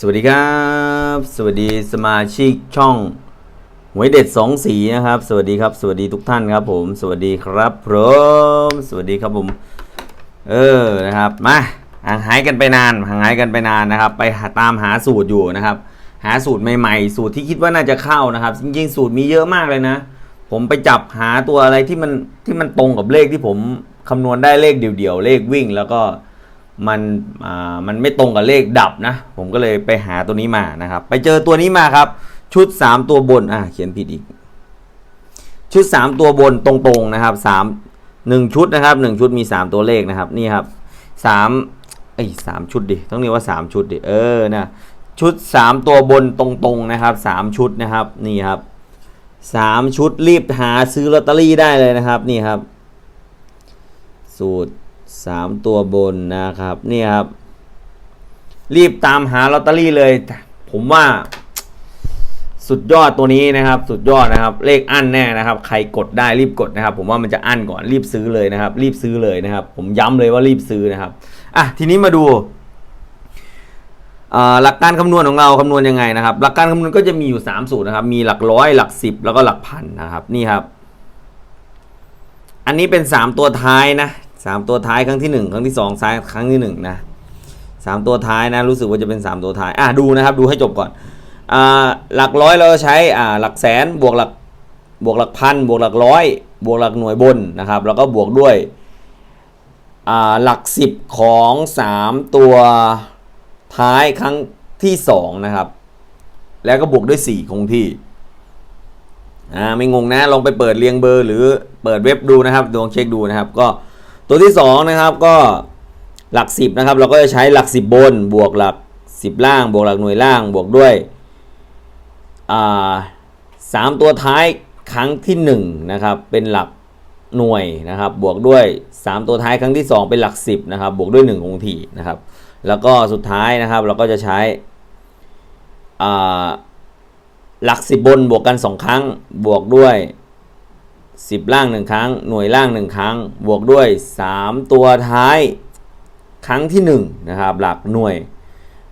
สวัสดีครับ สวัสดีสมาชิกช่องหวยเด็ดสองสีนะครับ สวัสดีครับ สวัสดีทุกท่านครับผม สวัสดีครับผมสวัสดีครับผม เออนะครับมาห่างหายกันไปนานห่างหายกันไปนานนะครับ ไปหาตามหาสูตรอยู่นะครับ หาสูตรใหม่ๆ สูตรที่คิดว่าน่าจะเข้านะครับ จริงๆสูตรมีเยอะมากเลยนะ ผมไปจับหาตัวอะไรที่มันที่มันตรงกับเลขที่ผมคำนวณได้เลขเดี่ยวๆเลขวิ่ง แล้วก็ มันมันไม่ตรงกับเลขดับนะ ผมก็เลยไปหาตัวนี้มานะครับ ไปเจอตัวนี้มาครับ ชุด 3 ตัวบนอะเขียนผิดอีก ชุด 3 ตัวบนตรงๆนะครับ3 1ชุดนะครับ 1 ชุดมี 3 ตัวเลขนะครับนี่ครับ3เอ้สามชุดดิต้องเรียกว่า 3 ชุดดิเออนะชุด 3 ตัวบนตรงๆนะครับ 3 ชุดนะครับนี่ครับสามชุดรีบหาซื้อลอตเตอรี่ได้เลยนะครับนี่ครับ สูตร สามตัวบนนะครับนี่ครับ รีบตามหาลอตเตอรี่เลย ผมว่า สุดยอดตัวนี้นะครับ สุดยอดนะครับ เลขอั้นแน่นะครับ ใครกดได้รีบกดนะครับ ผมว่ามันจะอั้นก่อนรีบซื้อเลยนะครับ รีบซื้อเลยนะครับ ผมย้ำเลยว่ารีบซื้อนะครับอะทีนี้มาดูหลักการคำนวณของเราคำนวณยังไงนะครับ หลักการคำนวณก็จะมีอยู่ 3 สูตรนะครับ มีหลักร้อยหลักสิบแล้วก็หลักพันนะครับนี่ครับ อันนี้เป็น 3 ตัวท้ายนะ สามตัวท้ายครั้งที่1ครั้งที่2ซ้ายครั้งที่1นะสามตัวท้ายนะรู้สึกว่าจะเป็น3ตัวท้ายอะดูนะครับดูให้จบก่อนอ่าหลักร้อยเราใช้อ่าหลักแสนบวกหลักบวกหลักพันบวกหลักร้อยบวกหลักหน่วยบนนะครับ แล้วก็บวกด้วยอ่าหลักสิบของ3ตัวท้ายครั้งที่2นะครับ แล้วก็บวกด้วย4คงที่อ่าไม่งงนะลองไปเปิดเรียงเบอร์ หรือเปิดเว็บดูนะครับลองเช็คดูนะครับก็ ตัวที่2นะครับก็หลัก 10นะครับเราก็จะใช้หลัก 10 บน บวกหลัก 10 ล่าง บวกหลักหน่วยล่าง บวกด้วยสามตัวท้ายครั้งที่1นะครับเป็นหลักหน่วยนะครับ บวกด้วย 3 ตัวท้ายครั้งที่ 2 เป็นหลัก 10นะครับบวกด้วย1คงที่นะครับ แล้วก็สุดท้ายนะครับเราก็จะใช้หลักสิบบนบวกกัน 2 ครั้งบวกด้วย 10 ล่าง 1 ครั้ง หน่วยล่าง 1 ครั้ง บวกด้วย 3 ตัวท้ายครั้งที่1นะครับหลักหน่วย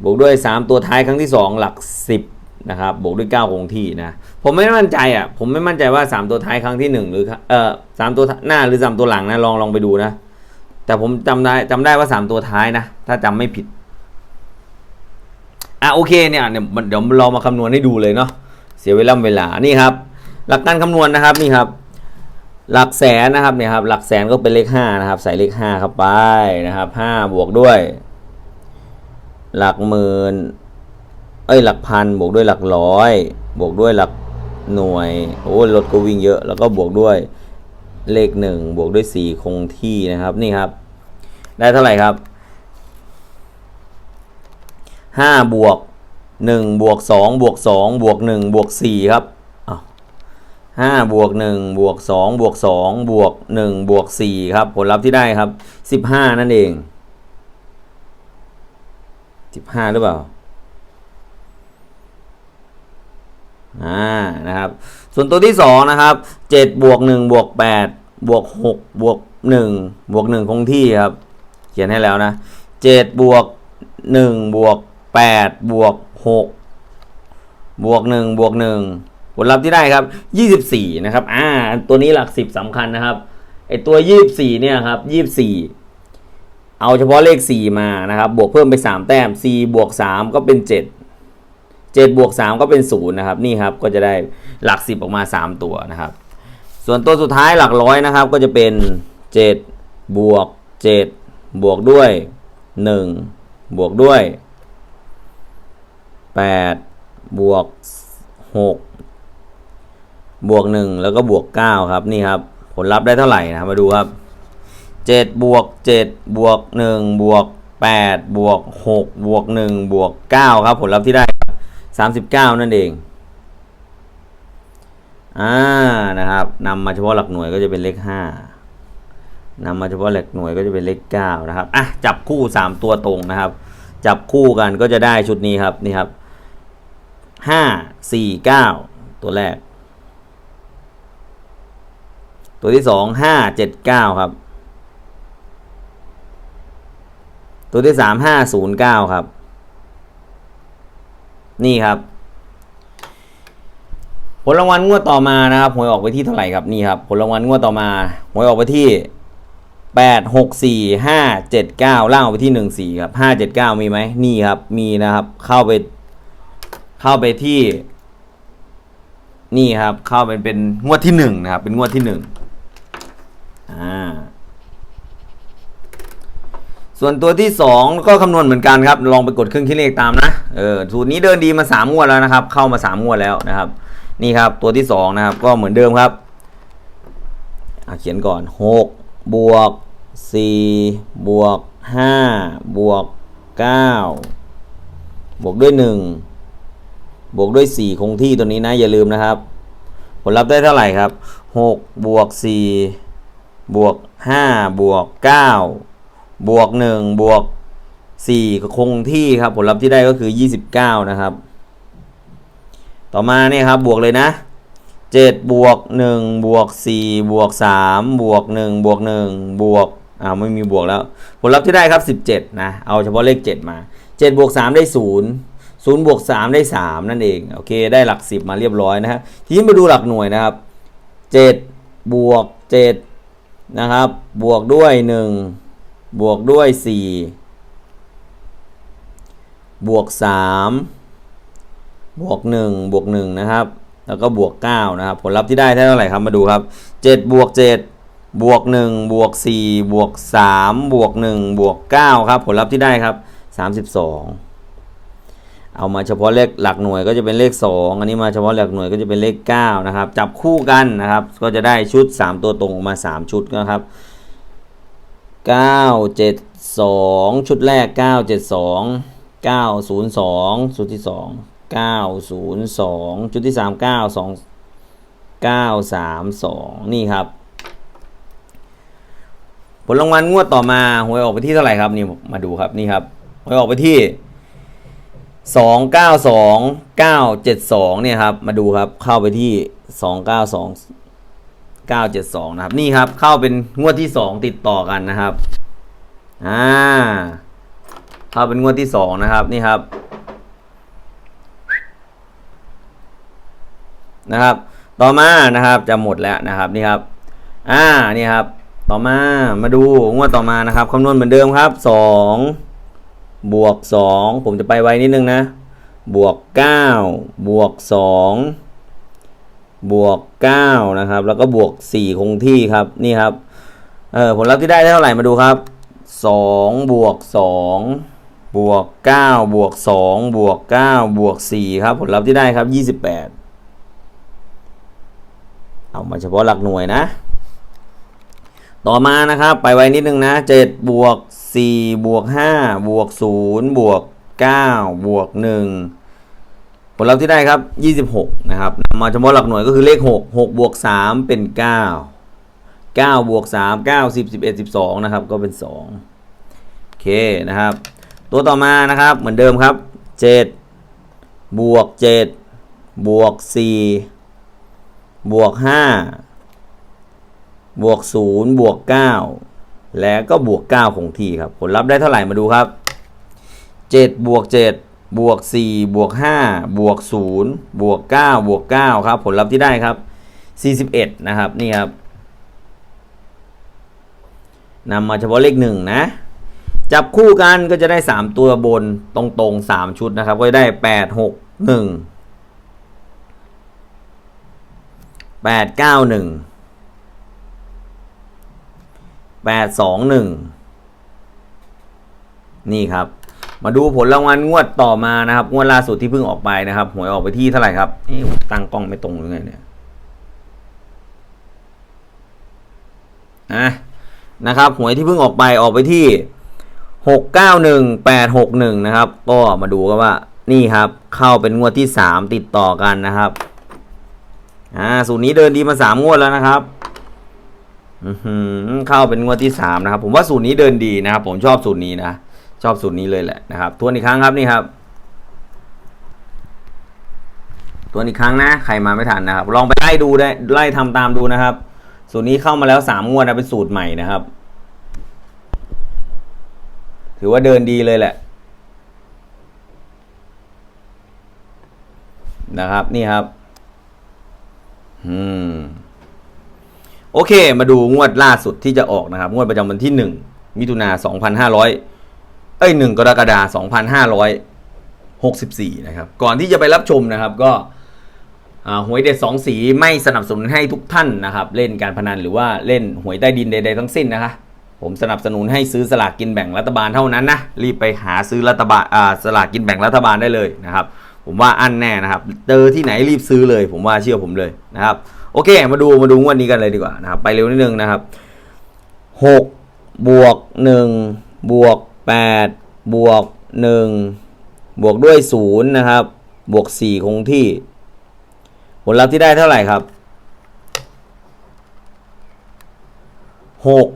บวกด้วย 3 ตัวท้ายครั้งที่ 2 หลัก 10นะครับบวกด้วย 9 คงที่นะผมไม่มั่นใจอะผมไม่มั่นใจว่า 3 ตัวท้ายครั้งที่ 1 หรือเอ่อสามตัวหน้าหรือ 3 ตัวหลังนะลองลองไปดูนะ แต่ผมจำได้จำได้ว่า 3 ตัวท้ายนะ ถ้าจำไม่ผิดอะโอเคเนี่ยเดี๋ยวเดี๋ยวเรามาคำนวณให้ดูเลยเนาะเสียเวลาเวลานี่ครับหลักการคำนวณนะครับนี่ครับ หลักแสนนะครับเนี่ยครับหลักแสนก็เป็นเลข5นะครับใส่เลข5เข้าไปนะครับ5บวกด้วย หลักหมื่นเอ้ยหลักพันบวกด้วยหลักร้อยบวกด้วยหลักหน่วยโอ้รถก็วิ่งเยอะแล้วก็บวกด้วยเลขหนึ่งบวกด้วยสี่คงที่นะครับนี่ครับ ได้เท่าไหร่ครับห้าบวกหนึ่งบวกสองบวกสองบวกหนึ่งบวกสี่ครับ อ้าวห้าบวกหนึ่งบวกสองบวกสองบวกหนึ่งบวกสี่ครับ ผลลัพธ์ที่ได้ครับสิบห้านั่นเองสิบห้าหรือเปล่าอ่านะครับ ส่วนตัวที่สองนะครับเจ็ดบวกหนึ่งบวกแปดบวกหกบวกหนึ่งบวกหนึ่งคงที่ครับ เขียนให้แล้วนะเจ็ดบวกหนึ่งบวกแปดบวกหกบวกหนึ่งบวกหนึ่ง ผลลัพธ์ที่ได้ครับยี่สิบสี่นะครับ อ่า ตัวนี้หลักสิบสำคัญนะครับ ไอตัวยี่สิบสี่เนี่ยครับยี่สิบสี่เอาเฉพาะเลขสี่มานะครับ บวกเพิ่มไปสามแต้มสี่บวกสามก็เป็นเจ็ดเจ็ดบวกสามก็เป็นศูนย์นะครับ นี่ครับ ก็จะได้หลักสิบออกมาสามตัวนะครับ ส่วนตัวสุดท้ายหลักร้อยนะครับ ก็จะเป็นเจ็ดบวกเจ็ดบวกด้วยหนึ่งบวกด้วยแปดบวกหก บวกหนึ่งแล้วก็บวกเก้าครับนี่ครับ ผลลัพธ์ได้เท่าไหร่นะมาดูครับเจ็ดบวกเจ็ดบวกหนึ่งบวกแปดบวกหกบวกหนึ่งบวกเก้าครับ ผลลัพธ์ที่ได้สามสิบเก้านั่นเองอ่านะครับนำมาเฉพาะหลักหน่วยก็จะเป็นเลขห้านำมาเฉพาะหลักหน่วยก็จะเป็นเลขเก้านะครับอะจับคู่สามตัวตรงนะครับ จับคู่กันก็จะได้ชุดนี้ครับนี่ครับห้าสี่เก้าตัวแรก ตัวที่สองห้าเจ็ดเก้าครับ ตัวที่สามห้าศูนย์เก้าครับ นี่ครับ ผลรางวัลงวดต่อมานะครับหวยออกไปที่เท่าไหร่ครับนี่ครับ ผลรางวัลงวดต่อมาหวยออกไปที่แปดหกสี่ห้าเจ็ดเก้าล่างออกไปที่หนึ่งสี่ครับห้าเจ็ดเก้ามีไหมนี่ครับ มีนะครับ เข้าไป เข้าไปที่ นี่ครับ เข้าเป็นเป็นงวดที่หนึ่งนะครับ เป็นงวดที่หนึ่ง ส่วนตัวที่สองก็คำนวณเหมือนกันครับ ลองไปกดเครื่องคิดเลขตามนะเออสูตรนี้เดินดีมาสามงวดแล้วนะครับ เข้ามาสามงวดแล้วนะครับ นี่ครับตัวที่สองนะครับ ก็เหมือนเดิมครับเขียนก่อนหกบวกสี่บวกห้าบวกเก้าบวกด้วยหนึ่งบวกด้วยสี่คงที่ตัวนี้นะ อย่าลืมนะครับ ผลลัพธ์ได้เท่าไหร่ครับหกบวกสี่ บวกห้าบวกเก้าบวกหนึ่งบวกสี่คงที่ครับ ผลลัพธ์ที่ได้ก็คือยี่สิบเก้านะครับ ต่อมาเนี่ยครับบวกเลยนะเจ็ดบวกหนึ่งบวกสี่บวกสามบวกหนึ่งบวกหนึ่งบวกอ่าไม่มีบวกแล้ว ผลลัพธ์ที่ได้ครับสิบเจ็ดนะ เอาเฉพาะเลขเจ็ดมาเจ็ดบวกสามได้ศูนย์ศูนย์บวกสามได้สามนั่นเอง โอเค ได้หลักสิบมาเรียบร้อยนะฮะทีนี้มาดูหลักหน่วยนะครับเจ็ดบวกเจ็ด นะครับ บวกด้วยหนึ่งบวกด้วยสี่บวกสามบวกหนึ่งบวกหนึ่งนะครับ แล้วก็บวกเก้านะครับ ผลลัพธ์ที่ได้เท่าไหร่ครับ มาดูครับเจ็ดบวกเจ็ดบวกหนึ่งบวกสี่บวกสามบวกหนึ่งบวกเก้าครับ ผลลัพธ์ที่ได้ครับสามสิบสอง เอามาเฉพาะเลขหลักหน่วยก็จะเป็นเลขสองอันนี้มาเฉพาะหลักหน่วยก็จะเป็นเลขเก้านะครับจับคู่กันนะครับ ก็จะได้ชุดสามตัวตรงออกมาสามชุดนะครับเก้าเจ็ดสองชุดแรกเก้าเจ็ดสองเก้าศูนย์สองชุดที่สองเก้าศูนย์สองจุดที่สามเก้าสองเก้าสามสองนี่ครับ ผลรางวัลงวดต่อมาหวยออกไปที่เท่าไหร่ครับนี่มาดูครับนี่ครับหวยออกไปที่ สองเก้าสองเก้าเจ็ดสองเนี่ยครับมาดูครับเข้าไปที่สองเก้าสองเก้าเจ็ดสองนะครับ นี่ครับเข้าเป็นงวดที่สองติดต่อกันนะครับอ่าเข้าเป็นงวดที่สองนะครับนี่ครับนะครับ ต่อมานะครับจะหมดแล้วนะครับนี่ครับอ่านี่ครับ ต่อมามาดูงวดต่อมานะครับคำนวณเหมือนเดิมครับสอง บวกสองผมจะไปไวนิดนึงนะ บวกเก้าบวกสองบวกเก้านะครับ แล้วก็บวกสี่คงที่ครับ นี่ครับ เออผลลัพธ์ที่ได้เท่าไหร่มาดูครับสองบวกสองบวกเก้าบวกสองบวกเก้าบวกสี่ครับ ผลลัพธ์ที่ได้ครับยี่สิบแปดเอามาเฉพาะหลักหน่วยนะ ต่อมานะครับ ไปไวนิดนึงนะเจ็ดบวก สี่บวกห้าบวกศูนย์บวกเก้าบวกหนึ่งผลลัพธ์ที่ได้ครับยี่สิบหกนะครับมาเฉพาะหลักหน่วยก็คือเลขหกหกบวกสามเป็นเก้าเก้าบวกสามเก้าสิบสิบเอ็ดสิบสองนะครับ ก็เป็นสองโอเคนะครับ ตัวต่อมานะครับเหมือนเดิมครับเจ็ดบวกเจ็ดบวกสี่บวกห้าบวกศูนย์บวกเก้า แล้วก็บวกเก้าคงที่ครับ ผลลัพธ์ได้เท่าไหร่มาดูครับเจ็ดบวกเจ็ดบวกสี่บวกห้าบวกศูนย์บวกเก้าบวกเก้าครับ ผลลัพธ์ที่ได้ครับสี่สิบเอ็ดนะครับ นี่ครับนำมาเฉพาะเลขหนึ่งนะ จับคู่กันก็จะได้ 3 ตัวบนตรงๆ 3 ชุดนะครับ ก็จะได้ 8 6 1 8 9 1 8 2 1 นี่ครับ มาดูผลรางวัลงวดต่อมานะครับ งวดล่าสุดที่เพิ่งออกไปนะครับ หวยออกไปที่เท่าไหร่ครับเอ๊ะตั้งกล้องไม่ตรงหรือไงเนี่ยอะนะครับ หวยที่เพิ่งออกไปออกไปที่หกเก้าหนึ่งแปดหกหนึ่งนะครับ ก็มาดูกันว่านี่ครับ เข้าเป็นงวดที่สามติดต่อกันนะครับอ่าสูตรนี้เดินดีมาสามงวดแล้วนะครับ เข้าเป็นงวดที่สามนะครับ ผมว่าสูตรนี้เดินดีนะครับ ผมชอบสูตรนี้นะ ชอบสูตรนี้เลยแหละนะครับทวนอีกครั้งครับนี่ครับทวนอีกครั้งนะ ใครมาไม่ทันนะครับ ลองไปไล่ดูได้ไล่ทำตามดูนะครับ สูตรนี้เข้ามาแล้วสามงวดนะเป็นสูตรใหม่นะครับ ถือว่าเดินดีเลยแหละนะครับ นี่ครับ อืม โอเค มาดูงวดล่าสุดที่จะออกนะครับ งวดประจำวันที่หนึ่งมิถุนาสองพันห้าร้อยเอ้ยหนึ่งกรกฎาสองพันห้าร้อยหกสิบสี่นะครับ ก่อนที่จะไปรับชมนะครับ ก็หวยเด็ดสองสีไม่สนับสนุนให้ทุกท่านนะครับ เล่นการพนันหรือว่าเล่นหวยใต้ดินใดๆทั้งสิ้นนะคะ ผมสนับสนุนให้ซื้อสลากกินแบ่งรัฐบาลเท่านั้นนะ รีบไปหาซื้อรัฐบาลสลากกินแบ่งรัฐบาลได้เลยนะครับ ผมว่าอันแน่นะครับ เจอที่ไหนรีบซื้อเลย ผมว่าเชื่อผมเลยนะครับ โอเค มาดูมาดูงวดนี้กันเลยดีกว่านะครับ ไปเร็วนิดนึงนะครับหกบวกหนึ่งบวกแปดบวกหนึ่งบวกด้วยศูนย์นะครับ บวกสี่คงที่ ผลลัพธ์ที่ได้เท่าไหร่ครับหก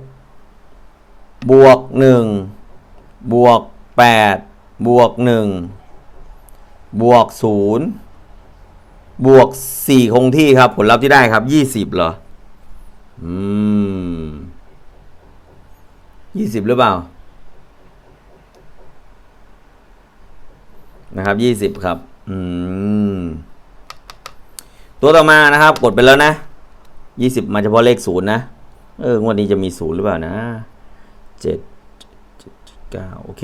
บวกหนึ่งบวกแปดบวกหนึ่งบวกศูนย์ บวกสี่คงที่ครับ ผลลัพธ์ที่ได้ครับยี่สิบเหรอ อืมยี่สิบหรือเปล่า นะครับยี่สิบครับ อืม ตัวต่อมานะครับ กดไปแล้วนะยี่สิบมาเฉพาะเลขศูนย์นะ เอองวดนี้จะมีศูนย์หรือเปล่านะเจ็ดเจ็ดเก้าโอเค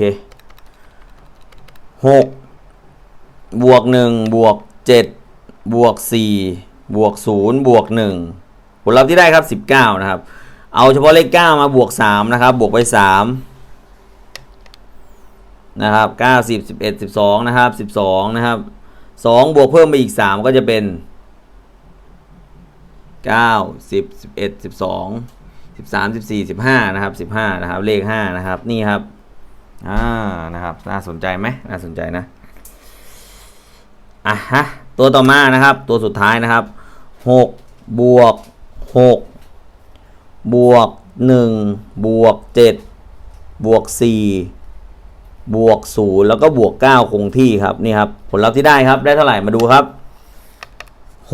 หกบวกหนึ่งบวกเจ็ด บวก4บวก0บวก1ผลลัพธ์ที่ได้ครับ 19 นะครับ เอาเฉพาะเลข 9 มาบวก 3 นะครับ บวกไป 3 นะครับ 9 10 11 12 นะครับ 12 นะครับ 2 บวกเพิ่มไปอีก 3 ก็จะเป็น 9 10 11 12 13 14 15 นะครับ 15 นะครับ เลข 5 นะครับ นี่ครับ อ่า นะครับ น่าสนใจไหมน่าสนใจนะ อะฮะ ตัวต่อมานะครับ ตัวสุดท้ายนะครับหกบวกหกบวกหนึ่งบวกเจ็ดบวกสี่บวกศูนย์แล้วก็บวกเก้าคงที่ครับนี่ครับ ผลลัพธ์ที่ได้ครับได้เท่าไหร่มาดูครับ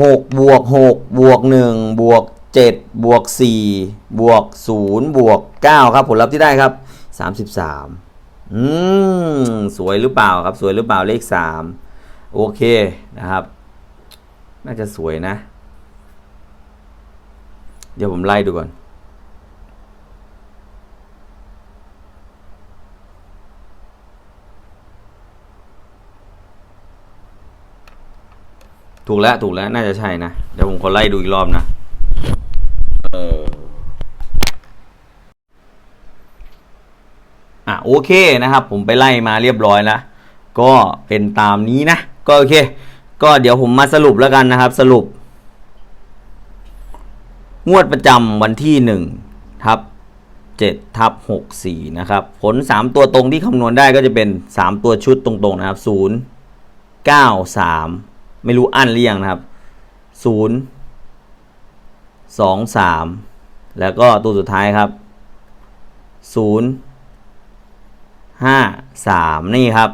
หกบวกหกบวกหนึ่งบวกเจ็ดบวกสี่บวกศูนย์บวกเก้าครับ ผลลัพธ์ที่ได้ครับสามสิบสามอืมสวยหรือเปล่าครับ สวยหรือเปล่าเลขสาม โอเคนะครับ น่าจะสวยนะ เดี๋ยวผมไล่ดูก่อน ถูกแล้วถูกแล้ว น่าจะใช่นะ เดี๋ยวผมขอไล่ดูอีกรอบนะเอออะโอเคนะครับ ผมไปไล่มาเรียบร้อยแล้วก็เป็นตามนี้นะ ก็โอเค ก็เดี๋ยวผมมาสรุปแล้วกันนะครับ สรุป งวดประจำวันที่หนึ่งทับเจ็ดทับหกสี่นะครับ ผลสามตัวตรงที่คำนวณได้ก็จะเป็นสามตัวชุดตรงๆนะครับศูนย์เก้าสามไม่รู้อันหรือยังนะครับศูนย์สองสามแล้วก็ตัวสุดท้ายครับศูนย์ห้าสามนี่ครับ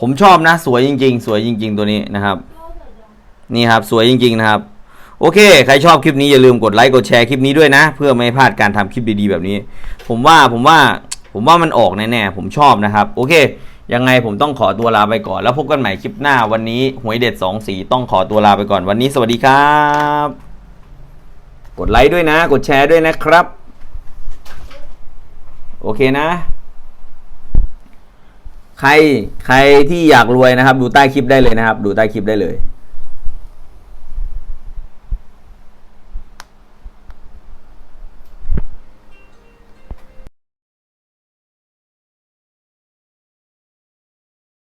ผมชอบนะ สวยจริง ๆ สวยจริง ๆ ตัวนี้นะครับ นี่ครับสวยจริง ๆ นะครับ โอเค ใครชอบคลิปนี้อย่าลืมกดไลค์กดแชร์คลิปนี้ด้วยนะ เพื่อไม่ให้พลาดการทำคลิปดีๆแบบนี้ ผมว่าผมว่าผมว่ามันออกแน่ๆผมชอบนะครับ โอเค ยังไงผมต้องขอตัวลาไปก่อน แล้วพบกันใหม่คลิปหน้าวันนี้หวยเด็ด2สีต้องขอตัวลาไปก่อนวันนี้ สวัสดีครับ กดไลค์ด้วยนะ กดแชร์ด้วยนะครับ โอเคนะ ใครใครที่อยากรวยนะครับ ดูใต้คลิปได้เลยนะครับ ดูใต้คลิปได้เลย